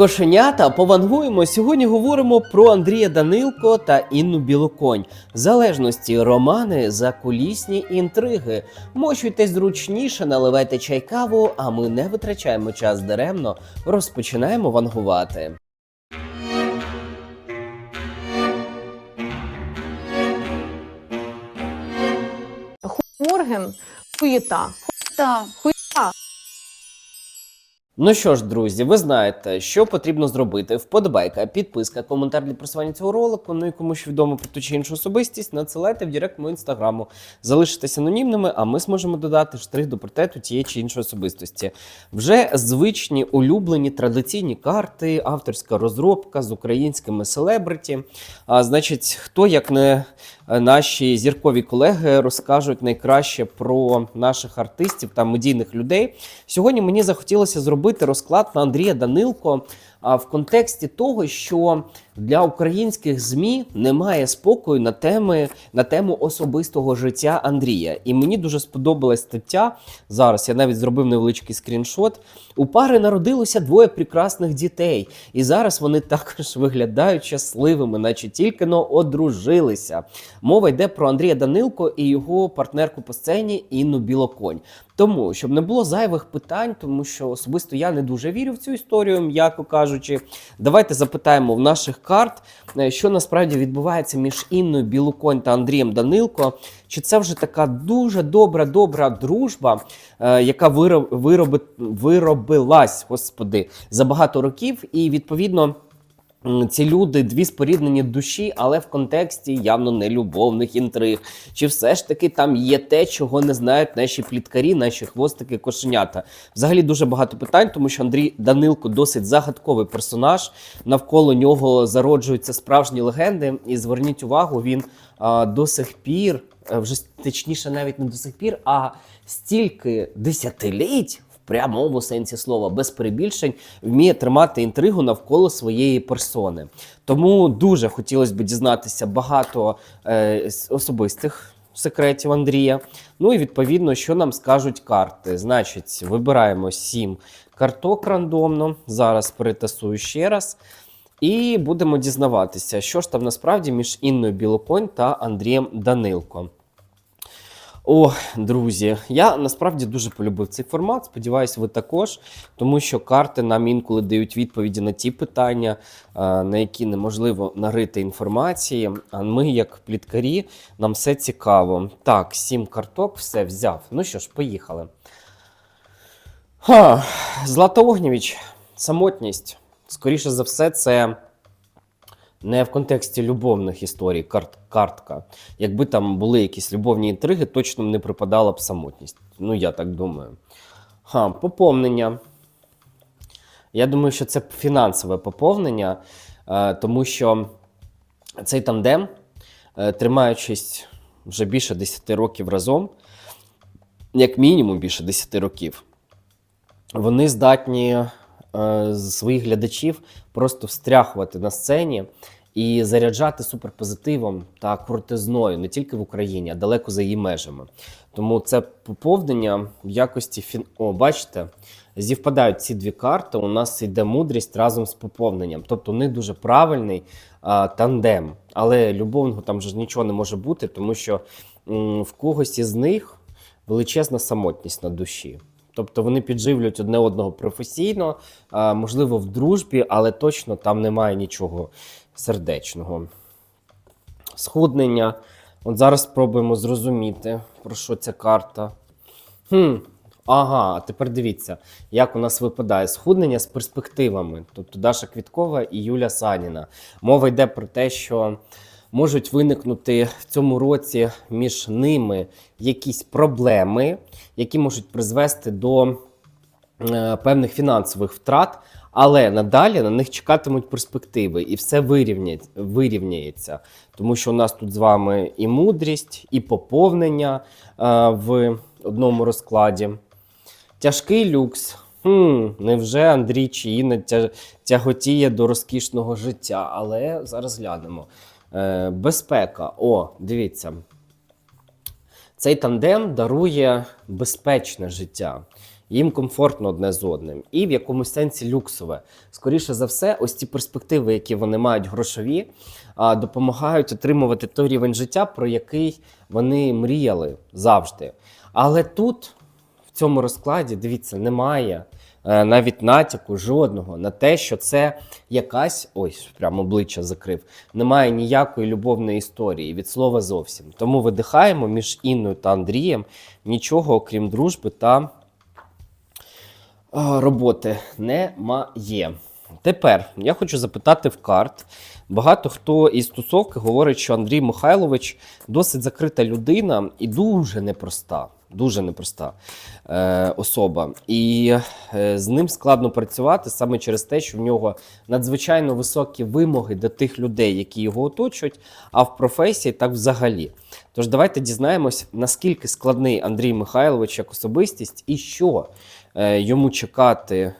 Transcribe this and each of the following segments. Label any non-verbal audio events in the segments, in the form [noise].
Кошенята повангуємо. Сьогодні говоримо про Андрія Данилко та Інну Білоконь. В залежності романи, закулісні інтриги. Мочуйтесь зручніше, наливайте чай каву, а ми не витрачаємо час даремно. Розпочинаємо вангувати. Морген, хуєта. Так. Хуєта. Ну що ж, друзі, ви знаєте, що потрібно зробити. Вподобайка, підписка, коментар для просування цього ролику. Ну і комусь відомо про ту чи іншу особистість, надсилайте в директ мого інстаграму. Залишитесь анонімними, а ми зможемо додати штрих до портрету тієї чи іншої особистості. Вже звичні улюблені традиційні карти, авторська розробка з українськими селебриті. А значить, хто як не наші зіркові колеги розкажуть найкраще про наших артистів та медійних людей. Сьогодні мені захотілося зробити розклад на Андрія Данилко в контексті того, що для українських ЗМІ немає спокою на теми на тему особистого життя Андрія. І мені дуже сподобалась стаття. Зараз я навіть зробив невеличкий скріншот. У пари народилося двоє прекрасних дітей, і зараз вони також виглядають щасливими, наче тільки но одружилися. Мова йде про Андрія Данилко і його партнерку по сцені Інну Білоконь. Тому щоб не було зайвих питань, тому що особисто я не дуже вірю в цю історію, м'яко кажучи. Давайте запитаємо в наших карт, е, що насправді відбувається між Інною Білоконь та Андрієм Данилко. Чи це вже така дуже добра, добра дружба, е, яка вироб, вироби, виробилась, господи, за багато років, і відповідно. Ці люди дві споріднені душі, але в контексті явно не любовних інтриг. Чи все ж таки там є те, чого не знають наші пліткарі, наші хвостики, кошенята? Взагалі дуже багато питань, тому що Андрій Данилко досить загадковий персонаж. Навколо нього зароджуються справжні легенди. І зверніть увагу, він а, до сих пір, е, вже точніше, навіть не до сих пір, а стільки десятиліть прямому сенсі слова, без перебільшень, вміє тримати інтригу навколо своєї персони. Тому дуже хотілося б дізнатися багато е, особистих секретів Андрія. Ну і відповідно, що нам скажуть карти. Значить, вибираємо сім карток рандомно. Зараз перетасую ще раз. І будемо дізнаватися, що ж там насправді між Інною Білоконь та Андрієм Данилко. О, друзі, я насправді дуже полюбив цей формат. Сподіваюсь, ви також, тому що карти нам інколи дають відповіді на ті питання, на які неможливо нарити інформації. А ми, як пліткарі, нам все цікаво. Так, сім карток, все взяв. Ну що ж, поїхали. Ха, Злата Огнєвіч, самотність. Скоріше за все, це не в контексті любовних історій, карт, картка. Якби там були якісь любовні інтриги, точно не припадала б самотність. Ну, я так думаю. Ха, поповнення. Я думаю, що це фінансове поповнення, е, тому що цей тандем, е, тримаючись вже більше 10 років разом, як мінімум більше 10 років, вони здатні своїх глядачів просто встряхувати на сцені і заряджати суперпозитивом та крутизною не тільки в Україні, а далеко за її межами. Тому це поповнення в якості фін... О, бачите, зівпадають ці дві карти. У нас йде мудрість разом з поповненням. Тобто, не дуже правильний а, тандем. Але любовного там же ж нічого не може бути, тому що м, в когось із них величезна самотність на душі. Тобто вони підживлюють одне одного професійно, можливо, в дружбі, але точно там немає нічого сердечного. Схуднення. От зараз спробуємо зрозуміти, про що ця карта. Хм, ага, а тепер дивіться, як у нас випадає схуднення з перспективами. Тобто Даша Квіткова і Юля Саніна. Мова йде про те, що можуть виникнути в цьому році між ними якісь проблеми, які можуть призвести до е, певних фінансових втрат, але надалі на них чекатимуть перспективи, і все вирівняється. Тому що у нас тут з вами і мудрість, і поповнення е, в одному розкладі. Тяжкий люкс. Хм, невже Андрій чи тяготіє до розкішного життя? Але зараз глянемо. Е, безпека. О, дивіться. Цей тандем дарує безпечне життя. їм комфортно одне з одним, і в якомусь сенсі люксове. Скоріше за все, ось ці перспективи, які вони мають грошові, допомагають отримувати той рівень життя, про який вони мріяли завжди. Але тут, в цьому розкладі, дивіться, немає навіть натяку жодного на те, що це якась ось прямо обличчя закрив. Немає ніякої любовної історії від слова зовсім. Тому видихаємо між Інною та Андрієм нічого, окрім дружби та роботи немає. Тепер я хочу запитати в карт. Багато хто із тусовки говорить, що Андрій Михайлович досить закрита людина і дуже непроста. Дуже непроста е, особа. І е, з ним складно працювати саме через те, що в нього надзвичайно високі вимоги до тих людей, які його оточують, а в професії так взагалі. Тож давайте дізнаємось, наскільки складний Андрій Михайлович як особистість і що е, йому чекати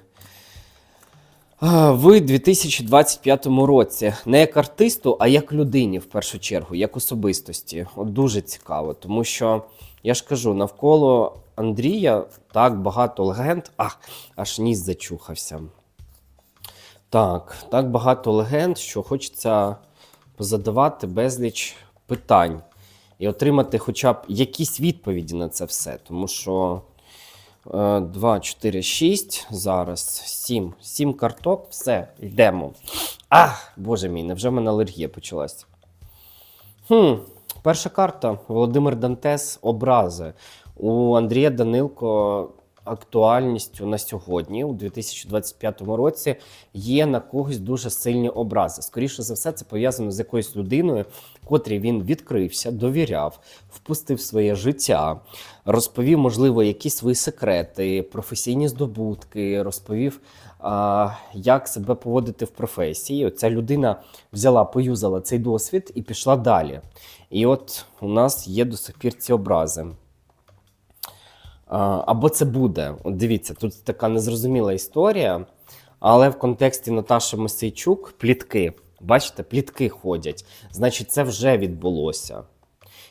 в 2025 році. Не як артисту, а як людині, в першу чергу, як особистості. От дуже цікаво, тому що я ж кажу, навколо Андрія так багато легенд. А, аж ніс зачухався. Так, так багато легенд, що хочеться позадавати безліч питань і отримати хоча б якісь відповіді на це все. Тому що 2, 4, 6, зараз 7. 7 карток, все, йдемо. Ах, боже мій, невже в мене алергія почалась? Хм, перша карта Володимир Дантес образи. У Андрія Данилко актуальністю на сьогодні, у 2025 році, є на когось дуже сильні образи. Скоріше за все, це пов'язано з якоюсь людиною, котрій він відкрився, довіряв, впустив своє життя, розповів, можливо, якісь свої секрети, професійні здобутки, розповів, як себе поводити в професії. Оця людина взяла, поюзала цей досвід і пішла далі. І от у нас є до сих пір ці образи. Або це буде. От дивіться, тут така незрозуміла історія, але в контексті Наташі Мосейчук плітки. Бачите, плітки ходять. Значить, це вже відбулося.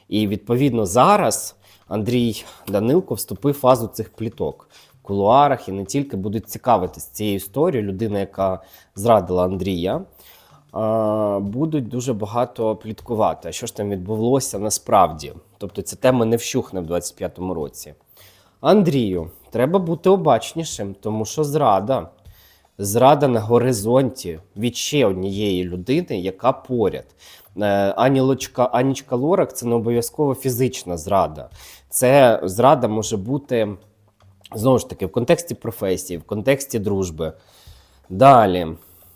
І відповідно зараз Андрій Данилко вступив в фазу цих пліток кулуарах і не тільки будуть цікавитись цією історією. Людина, яка зрадила Андрія, будуть дуже багато пліткувати. А що ж там відбулося насправді? Тобто ця тема не вщухне в 25-му році. Андрію, треба бути обачнішим, тому що зрада. Зрада на горизонті від ще однієї людини, яка поряд. Е, Анілочка, Анічка Лорак це не обов'язково фізична зрада. Це зрада може бути знову ж таки в контексті професії, в контексті дружби. Далі,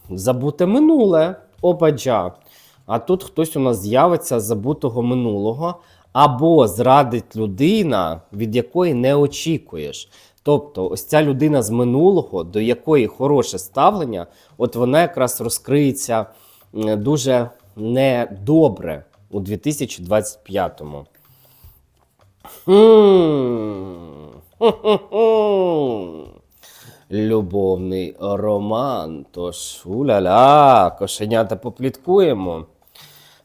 забуте минуле, обаджа. А тут хтось у нас з'явиться з забутого минулого, або зрадить людина, від якої не очікуєш. Тобто, ось ця людина з минулого, до якої хороше ставлення, от вона якраз розкриється дуже недобре у 2025-му. Любовний роман. Тож, уля-ля, кошенята попліткуємо.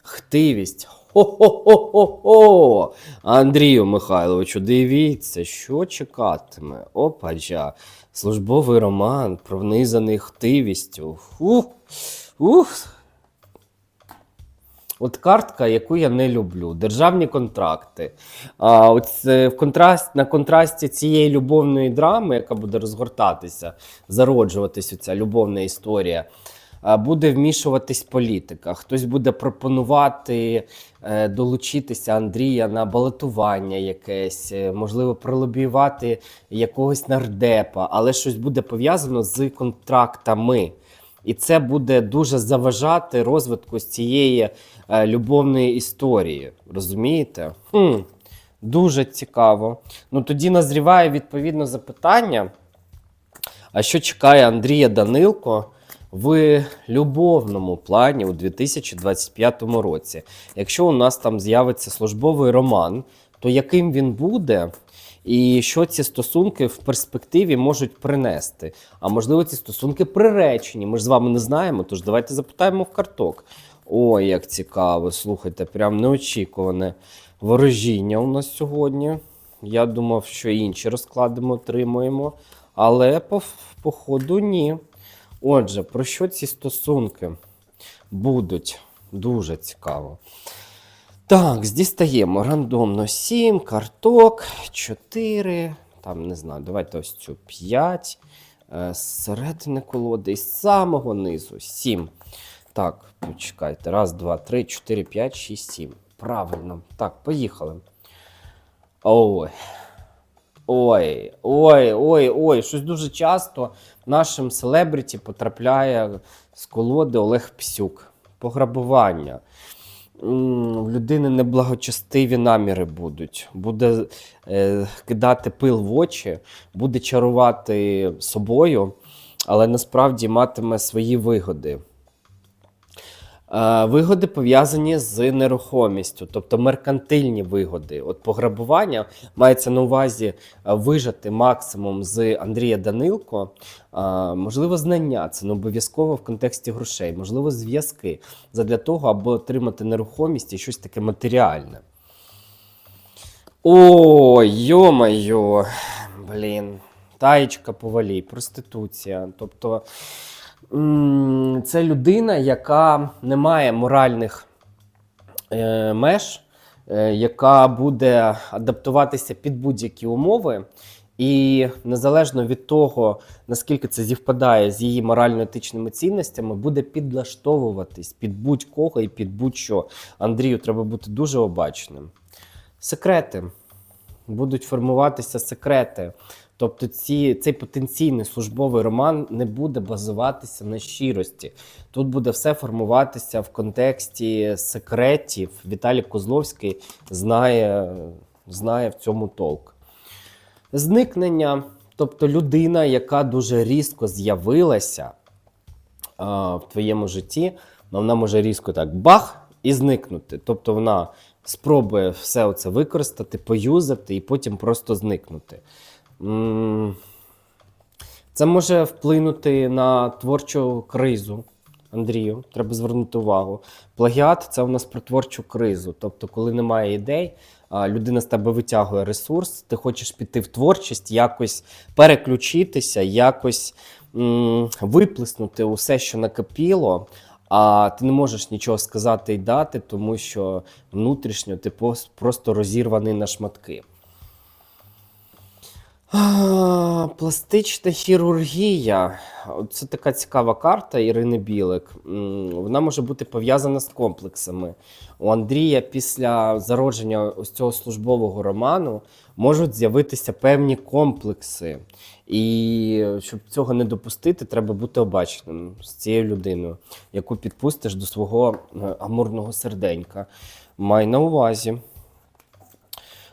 Хтивість. Хо-хо-хо-хо-хо! Андрію Михайловичу, дивіться, що чекатиме. Опаджа. Службовий роман, пронизаний хтивістю. Ух, ух. От картка, яку я не люблю. Державні контракти. А, от в контраст, на контрасті цієї любовної драми, яка буде розгортатися, зароджуватись ця любовна історія, буде вмішуватись політика. Хтось буде пропонувати е, долучитися Андрія на балотування якесь, е, можливо, пролобіювати якогось нардепа, але щось буде пов'язано з контрактами. І це буде дуже заважати розвитку цієї е, любовної історії. Розумієте? Хм, дуже цікаво. Ну тоді назріває відповідно запитання. А що чекає Андрія Данилко в любовному плані у 2025 році? Якщо у нас там з'явиться службовий роман, то яким він буде? І що ці стосунки в перспективі можуть принести? А можливо, ці стосунки приречені. Ми ж з вами не знаємо, тож давайте запитаємо в карток. Ой, як цікаво, слухайте, прям неочікуване ворожіння у нас сьогодні. Я думав, що інші розклади ми отримуємо, але по, по ходу ні. Отже, про що ці стосунки будуть? Дуже цікаво. Так, дістаємо рандомно 7, карток, 4, там не знаю, давайте ось цю 5. Е, середини колоди і з самого низу 7. Так, почекайте. Раз, два, три, чотири, п'ять, шість, сім. Правильно. Так, поїхали. Ой. Ой, ой, ой, ой. Щось дуже часто нашим селебриті потрапляє з колоди Олег Псюк. Пограбування. В людини неблагочестиві наміри будуть. Буде е, кидати пил в очі, буде чарувати собою, але насправді матиме свої вигоди. Е, Вигоди пов'язані з нерухомістю, тобто меркантильні вигоди. От пограбування мається на увазі е, вижати максимум з Андрія Данилко. Е, Можливо, знання, це не обов'язково в контексті грошей, можливо, зв'язки задля того, аби отримати нерухомість і щось таке матеріальне. О, йо-майо, блін. Таєчка повалій, проституція. Тобто це людина, яка не має моральних е, меж, е, яка буде адаптуватися під будь-які умови. І незалежно від того, наскільки це зівпадає з її морально-етичними цінностями, буде підлаштовуватись під будь-кого і під будь-що. Андрію, треба бути дуже обачним. Секрети. Будуть формуватися секрети. Тобто ці, цей потенційний службовий роман не буде базуватися на щирості. Тут буде все формуватися в контексті секретів. Віталій Козловський знає, знає в цьому толк. Зникнення, тобто людина, яка дуже різко з'явилася а, в твоєму житті, вона може різко так бах і зникнути. Тобто вона спробує все це використати, поюзати і потім просто зникнути. Це може вплинути на творчу кризу. Андрію, треба звернути увагу. Плагіат це у нас про творчу кризу. Тобто, коли немає ідей, людина з тебе витягує ресурс, ти хочеш піти в творчість, якось переключитися, якось м, виплеснути усе, що накипіло, а ти не можеш нічого сказати і дати, тому що внутрішньо ти просто розірваний на шматки. Пластична хірургія. Це така цікава карта Ірини Білик. Вона може бути пов'язана з комплексами. У Андрія після зародження ось цього службового роману можуть з'явитися певні комплекси. І щоб цього не допустити, треба бути обачним з цією людиною, яку підпустиш до свого е, амурного серденька. Май на увазі.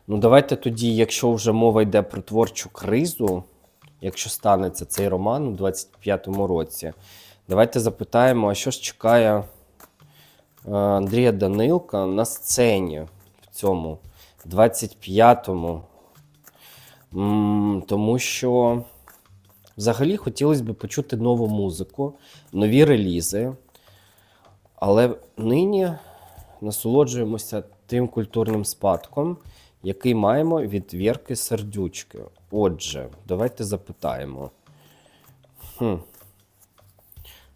Ну, давайте тоді, якщо вже мова йде про творчу кризу, якщо станеться цей роман у 25-му році, давайте запитаємо, а що ж чекає е, Андрія Данилка на сцені в цьому 25-му. Тому що взагалі хотілося б почути нову музику, нові релізи. Але нині насолоджуємося тим культурним спадком, який маємо від Вірки Сердючки. Отже, давайте запитаємо. Хм.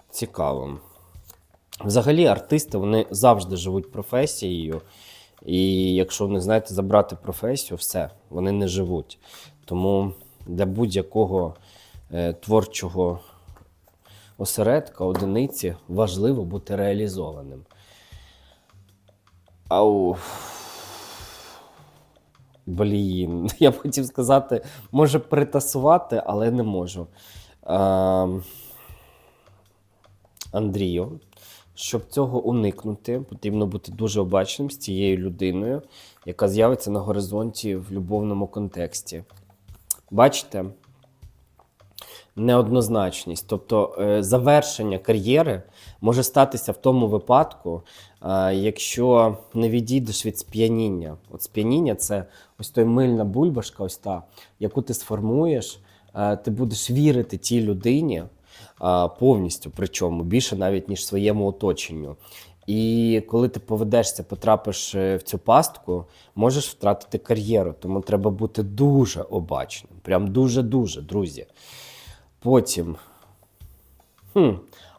Цікаво. Взагалі, артисти вони завжди живуть професією. І якщо вони, знаєте, забрати професію, все, вони не живуть. Тому для будь-якого е, творчого осередка, одиниці важливо бути реалізованим. Ау. Блін, [laughs] я б хотів сказати, може притасувати, але не можу. Е, Андрію, щоб цього уникнути, потрібно бути дуже обачним з цією людиною, яка з'явиться на горизонті в любовному контексті. Бачите? Неоднозначність, тобто е, завершення кар'єри може статися в тому випадку, е, якщо не відійдеш від сп'яніння. От сп'яніння це ось той мильна бульбашка, ось та, яку ти сформуєш, е, ти будеш вірити тій людині, повністю, причому більше навіть ніж своєму оточенню. І коли ти поведешся, потрапиш в цю пастку, можеш втратити кар'єру. Тому треба бути дуже обачним. Прям дуже-дуже, друзі. Потім. Хм.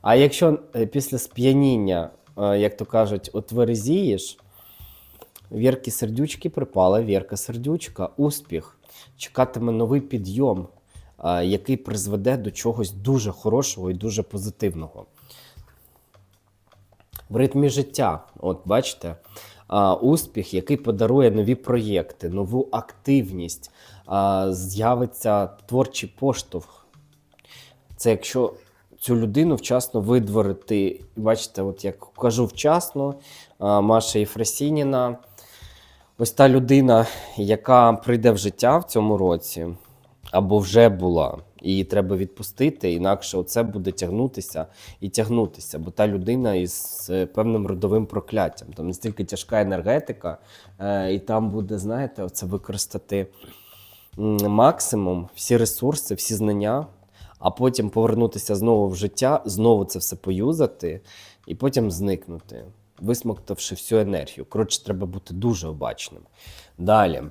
А якщо е, після сп'яніння, е, як то кажуть, отверезієш, Вірки сердючки припала, Вірка сердючка, успіх. Чекатиме новий підйом, який призведе до чогось дуже хорошого і дуже позитивного. В ритмі життя, от бачите, успіх, який подарує нові проєкти, нову активність, з'явиться творчий поштовх. Це якщо цю людину вчасно видворити, бачите, от як кажу вчасно, Маша Єфросініна, ось та людина, яка прийде в життя в цьому році, або вже була, її треба відпустити, інакше оце буде тягнутися і тягнутися, бо та людина із е, певним родовим прокляттям. Там настільки тяжка енергетика, е, і там буде, знаєте, оце використати максимум, всі ресурси, всі знання, а потім повернутися знову в життя, знову це все поюзати, і потім зникнути, висмоктавши всю енергію. Коротше, треба бути дуже обачним. Далі.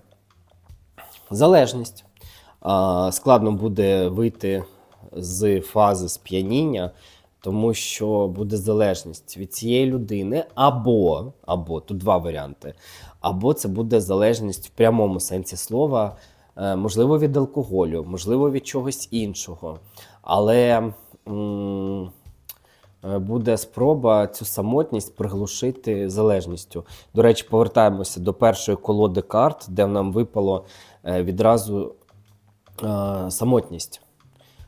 Залежність. А, Складно буде вийти з фази сп'яніння, тому що буде залежність від цієї людини, або, або тут два варіанти. Або це буде залежність в прямому сенсі слова, можливо, від алкоголю, можливо, від чогось іншого. Але е, буде спроба цю самотність приглушити залежністю. До речі, повертаємося до першої колоди карт, де нам випало е, відразу е, самотність.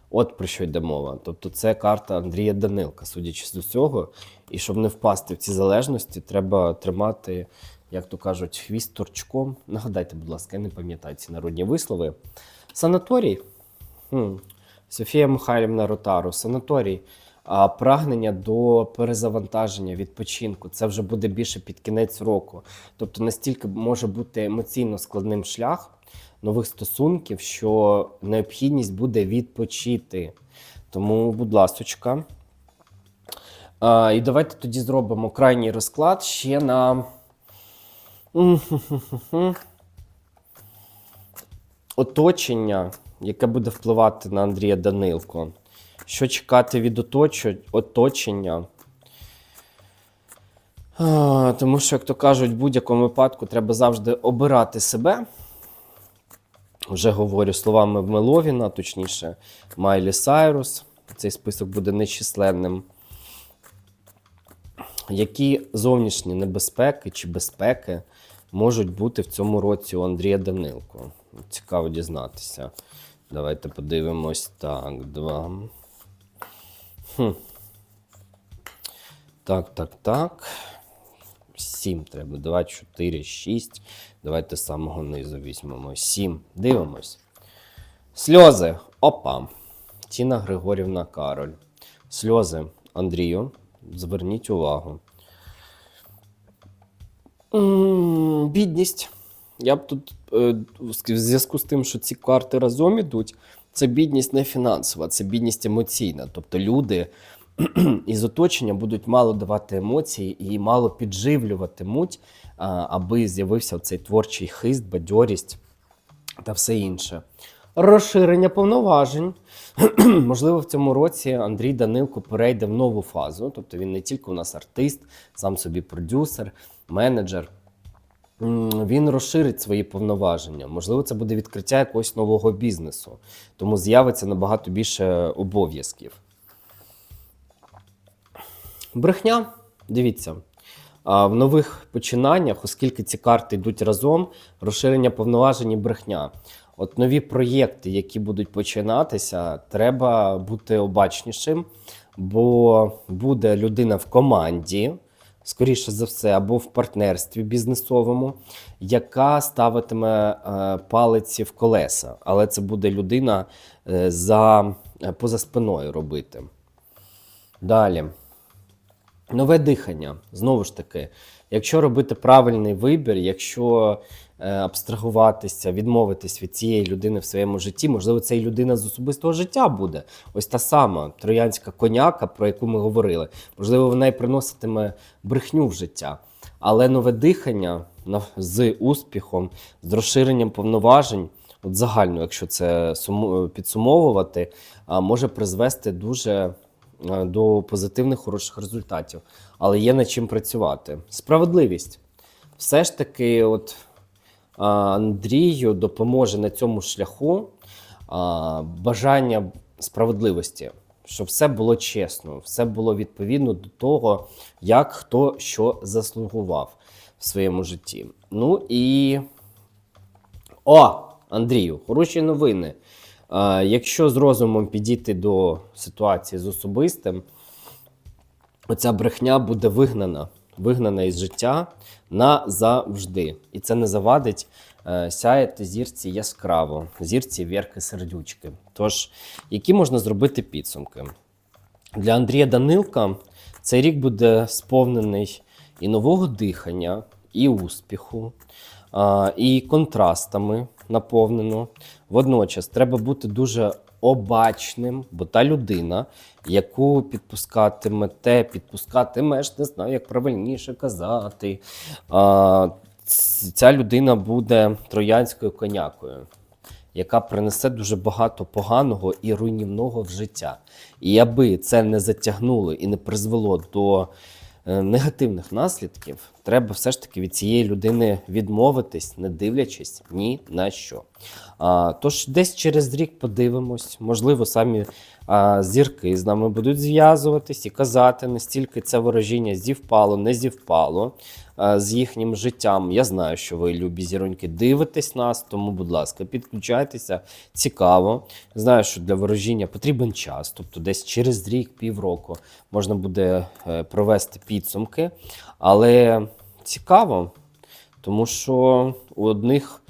От про що йде мова. Тобто, це карта Андрія Данилка, судячи з усього. І щоб не впасти в ці залежності, треба тримати, як то кажуть, хвіст торчком. [laughs] Нагадайте, будь ласка, я не пам'ятаю ці народні вислови. Санаторій. Хм. Софія Михайлівна Ротару, санаторій. А, прагнення до перезавантаження, відпочинку. Це вже буде більше під кінець року. Тобто настільки може бути емоційно складним шлях нових стосунків, що необхідність буде відпочити. Тому, будь ласочка. І давайте тоді зробимо крайній розклад ще на. Оточення, яке буде впливати на Андрія Данилко. Що чекати від оточення? Тому що, як то кажуть, в будь-якому випадку треба завжди обирати себе. Вже говорю словами Меловіна, точніше, Майлі Сайрус. Цей список буде нечисленним. Які зовнішні небезпеки чи безпеки можуть бути в цьому році у Андрія Данилко? Цікаво дізнатися. Давайте подивимось. Так, два. Хм. Так, так, так. Сім треба. Два, чотири, шість. Давайте з самого низу візьмемо. Сім. Дивимось. Сльози. Опа. Тіна Григорівна Кароль. Сльози. Андрію. Зверніть увагу. Бідність. Я б тут, е, в зв'язку з тим, що ці карти разом ідуть, це бідність не фінансова, це бідність емоційна. Тобто люди [clears throat] із оточення будуть мало давати емоції і мало підживлюватимуть, аби з'явився цей творчий хист, бадьорість та все інше. Розширення повноважень. [clears throat] Можливо, в цьому році Андрій Данилко перейде в нову фазу. Тобто він не тільки у нас артист, сам собі продюсер, менеджер. Він розширить свої повноваження. Можливо, це буде відкриття якогось нового бізнесу, тому з'явиться набагато більше обов'язків. Брехня, дивіться. В нових починаннях, оскільки ці карти йдуть разом, розширення повноважень і брехня. От нові проєкти, які будуть починатися, треба бути обачнішим, бо буде людина в команді, скоріше за все, або в партнерстві бізнесовому, яка ставитиме е, палиці в колеса. Але це буде людина е, за, е, поза спиною робити. Далі. Нове дихання. Знову ж таки, якщо робити правильний вибір, якщо абстрагуватися, відмовитись від цієї людини в своєму житті, можливо, це і людина з особистого життя буде. Ось та сама троянська коняка, про яку ми говорили. Можливо, вона і приноситиме брехню в життя. Але нове дихання з успіхом, з розширенням повноважень, от загально, якщо це підсумовувати, може призвести дуже е, до позитивних хороших результатів. Але є над чим працювати. Справедливість. Все ж таки, от Андрію допоможе на цьому шляху бажання справедливості, щоб все було чесно, все було відповідно до того, як хто що заслугував в своєму житті. Ну і о, Андрію, хороші новини. Якщо з розумом підійти до ситуації з особистим, оця брехня буде вигнана, вигнана із життя назавжди. І це не завадить е, сяяти зірці яскраво, зірці вірки сердючки. Тож, які можна зробити підсумки? Для Андрія Данилка цей рік буде сповнений і нового дихання, і успіху, і контрастами наповнено. Водночас треба бути дуже обачним, бо та людина, яку підпускатимете, підпускатимеш, не знаю, як правильніше казати. А, ця людина буде троянською конякою яка принесе дуже багато поганого і руйнівного в життя. І аби це не затягнуло і не призвело до негативних наслідків, треба все ж таки від цієї людини відмовитись, не дивлячись ні на що. А, тож десь через рік подивимось, можливо, самі а, зірки з нами будуть зв'язуватись і казати, настільки це ворожіння зівпало, не зівпало з їхнім життям. Я знаю, що ви, любі зіроньки, дивитесь нас, тому, будь ласка, підключайтеся. Цікаво. Знаю, що для ворожіння потрібен час, тобто десь через рік, півроку можна буде е, провести підсумки. Але цікаво, тому що у одних.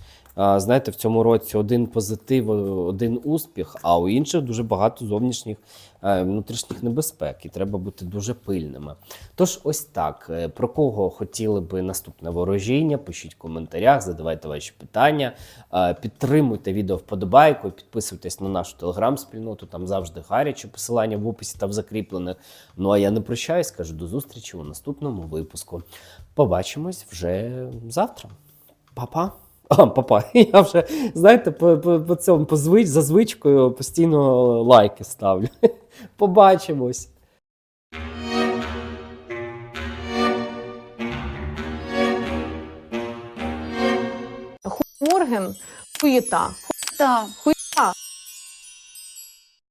Знаєте, в цьому році один позитив, один успіх, а у інших дуже багато зовнішніх е, внутрішніх небезпек, і треба бути дуже пильними. Тож, ось так. Е, Про кого хотіли би наступне ворожіння? Пишіть в коментарях, задавайте ваші питання. Е, Підтримуйте відео вподобайкою, підписуйтесь на нашу телеграм-спільноту, там завжди гаряче посилання в описі та в закріплених. Ну а я не прощаюсь, кажу до зустрічі у наступному випуску. Побачимось вже завтра. Па-па. [laughs] А, папа, я вже, знаєте, по, по, по цьому по звич, за звичкою постійно лайки ставлю. [laughs] Побачимось. Морген хуєта. Так.